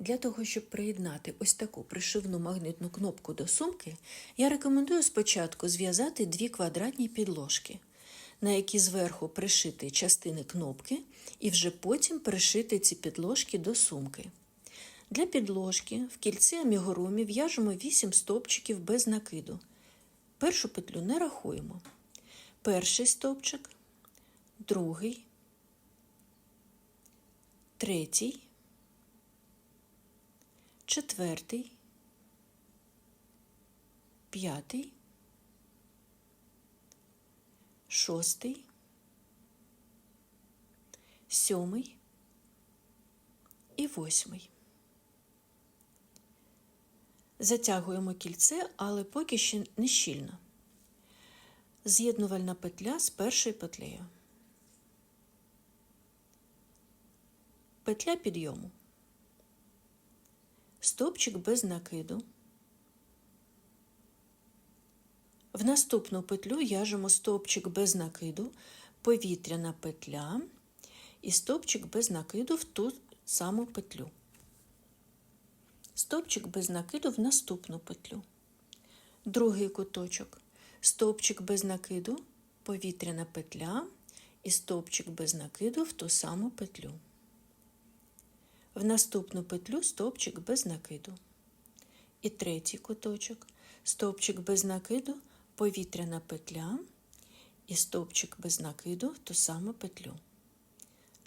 Для того, щоб приєднати ось таку пришивну магнитну кнопку до сумки, я рекомендую спочатку зв'язати дві квадратні підложки, на які зверху пришити частини кнопки і вже потім пришити ці підложки до сумки. Для підложки в кільці амігурумі в'яжемо 8 стовпчиків без накиду. Першу петлю не рахуємо. Перший стовпчик, другий, третій, четвертий, п'ятий, шостий, сьомий і восьмий. Затягуємо кільце, але поки ще не щільно. З'єднувальна петля з першою петлею. Петля підйому. Стовпчик без накиду. В наступну петлю в'яжемо стовпчик без накиду, повітряна петля і стовпчик без накиду в ту саму петлю. Стовпчик без накиду в наступну петлю. Другий куточок. Стовпчик без накиду, повітряна петля і стовпчик без накиду в ту саму петлю. В наступну петлю стовпчик без накиду. І третій куточок. Стовпчик без накиду, повітряна петля і стовпчик без накиду в ту саму петлю.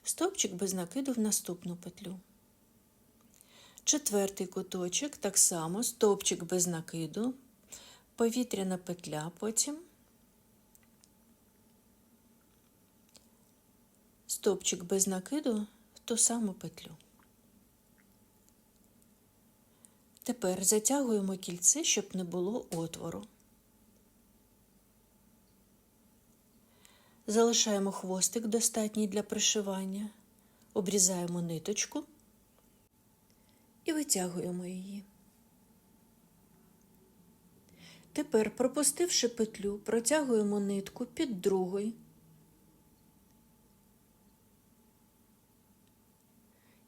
Стовпчик без накиду в наступну петлю. Четвертий куточок так само стовпчик без накиду, повітряна петля потім, стовпчик без накиду в ту саму петлю. Тепер затягуємо кільце, щоб не було отвору. Залишаємо хвостик достатній для пришивання, обрізаємо ниточку і витягуємо її. Тепер, пропустивши петлю, протягуємо нитку під другою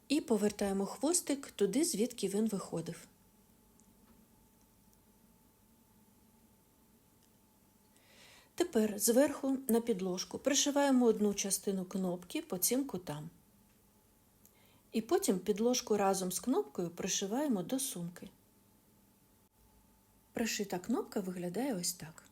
і повертаємо хвостик туди, звідки він виходив. Тепер зверху на підложку пришиваємо одну частину кнопки по цим кутам. І потім підложку разом з кнопкою пришиваємо до сумки. Пришита кнопка виглядає ось так.